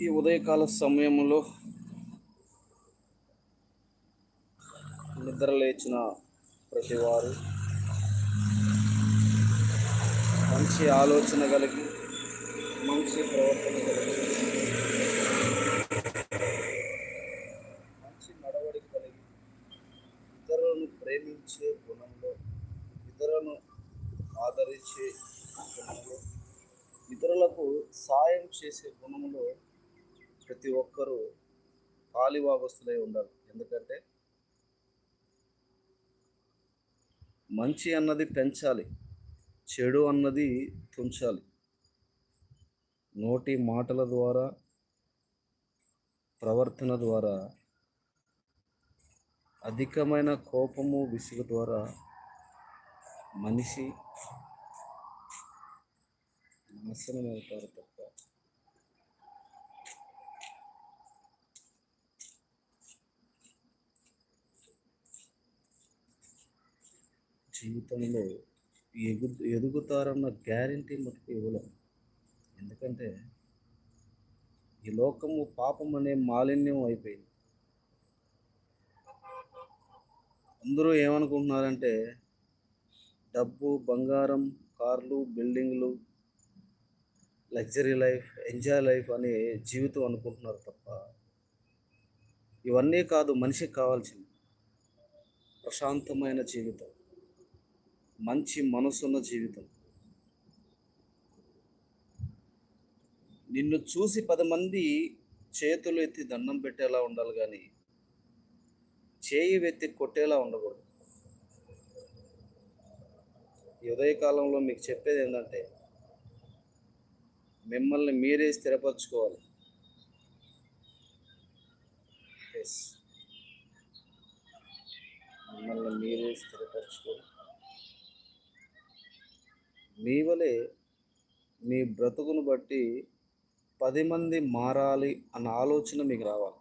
ఈ ఉదయకాల సమయంలో నిద్ర లేచిన ప్రతివారు మంచి ఆలోచన కలిగి మంచి ప్రవర్తన కలిగి మంచి నడవడిక కలిగి ఇతరులను ప్రేమించే గుణంలో ఇతరులను ఆదరించే గుణంలో ఇతరులకు సాయం చేసే గుణంలో ప్రతి ఒక్కరూ కాలివాగస్తులై ఉండాలి. ఎందుకంటే మంచి అన్నది పెంచాలి చెడు అన్నది తుంచాలి. నోటి మాటల ద్వారా ప్రవర్తన ద్వారా అధికమైన కోపము విసుగు ద్వారా మనిషి నాశనం అవుతారు తప్ప జీవితంలో ఎగు ఎదుగుతారన్న గ్యారంటీ మటుకు ఇవ్వలేం. ఎందుకంటే ఈ లోకము పాపం అనే మాలిన్యం అయిపోయింది. అందరూ ఏమనుకుంటున్నారంటే డబ్బు బంగారం కార్లు బిల్డింగ్లు లగ్జరీ లైఫ్ ఎంజాయ్ లైఫ్ అనే జీవితం అనుకుంటున్నారు తప్ప ఇవన్నీ కాదు మనిషికి కావాల్సింది. ప్రశాంతమైన జీవితం. మంచి మనసున్న జీవితం. నిన్ను చూసి పది మంది చేతులు ఎత్తి దండం పెట్టేలా ఉండాలి కానీ చేయి వెత్తి కొట్టేలా ఉండకూడదు. ఉదయకాలంలో మీకు చెప్పేది ఏంటంటే మిమ్మల్ని మీరే స్థిరపరచుకోవాలి. ఎస్ మిమ్మల్ని మీరే స్థిరపరచుకోవాలి. మీ వలె మీ బ్రతుకును బట్టి పది మంది మారాలి అన్న ఆలోచన మీకు రావాలి.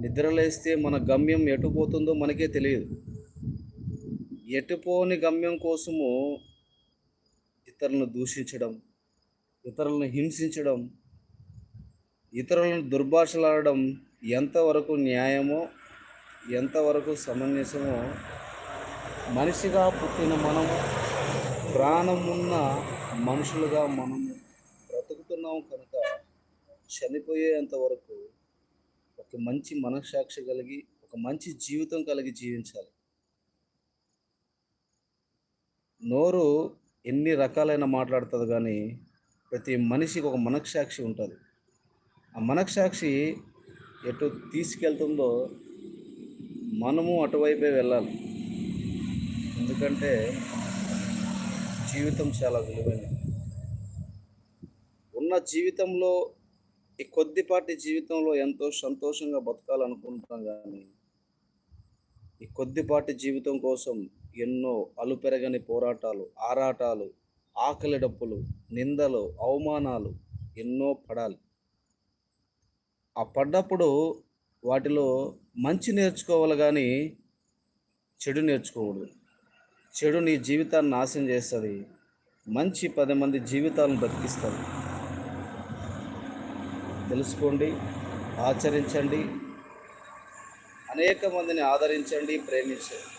నిద్రలేస్తే మన గమ్యం ఎటు పోతుందో మనకే తెలియదు. ఎటుపోని గమ్యం కోసము ఇతరులను దూషించడం ఇతరులను హింసించడం ఇతరులను దుర్భాషలాడడం ఎంతవరకు న్యాయమో ఎంతవరకు సమంజసమో మనిషిగా పుట్టిన మనం ప్రాణం ఉన్న మనుషులుగా మనము బ్రతుకుతున్నాం కనుక చనిపోయేంత వరకు ఒక మంచి మనస్సాక్షి కలిగి ఒక మంచి జీవితం కలిగి జీవించాలి. నోరు ఎన్ని రకాలైన మాట్లాడుతుంది కానీ ప్రతి మనిషికి ఒక మనస్సాక్షి ఉంటుంది. ఆ మనస్సాక్షి ఎటు తీసుకెళ్తుందో మనము అటువైపే వెళ్ళాలి. ఎందుకంటే జీవితం చాలా విలువైనది. ఉన్న జీవితంలో ఈ కొద్దిపాటి జీవితంలో ఎంతో సంతోషంగా బతకాలనుకుంటాం కానీ ఈ కొద్దిపాటి జీవితం కోసం ఎన్నో అలుపెరగని పోరాటాలు ఆరాటాలు ఆకలి డప్పులు నిందలు అవమానాలు ఎన్నో పడాలి. ఆ పడ్డప్పుడు వాటిలో మంచి నేర్చుకోవాలి కానీ చెడు నేర్చుకోకూడదు. చెడు నీ జీవితాన్ని నాశనం చేస్తుంది. మంచి పది మంది జీవితాలను బతికిస్తుంది. తెలుసుకోండి ఆచరించండి అనేక మందిని ఆదరించండి ప్రేమించండి.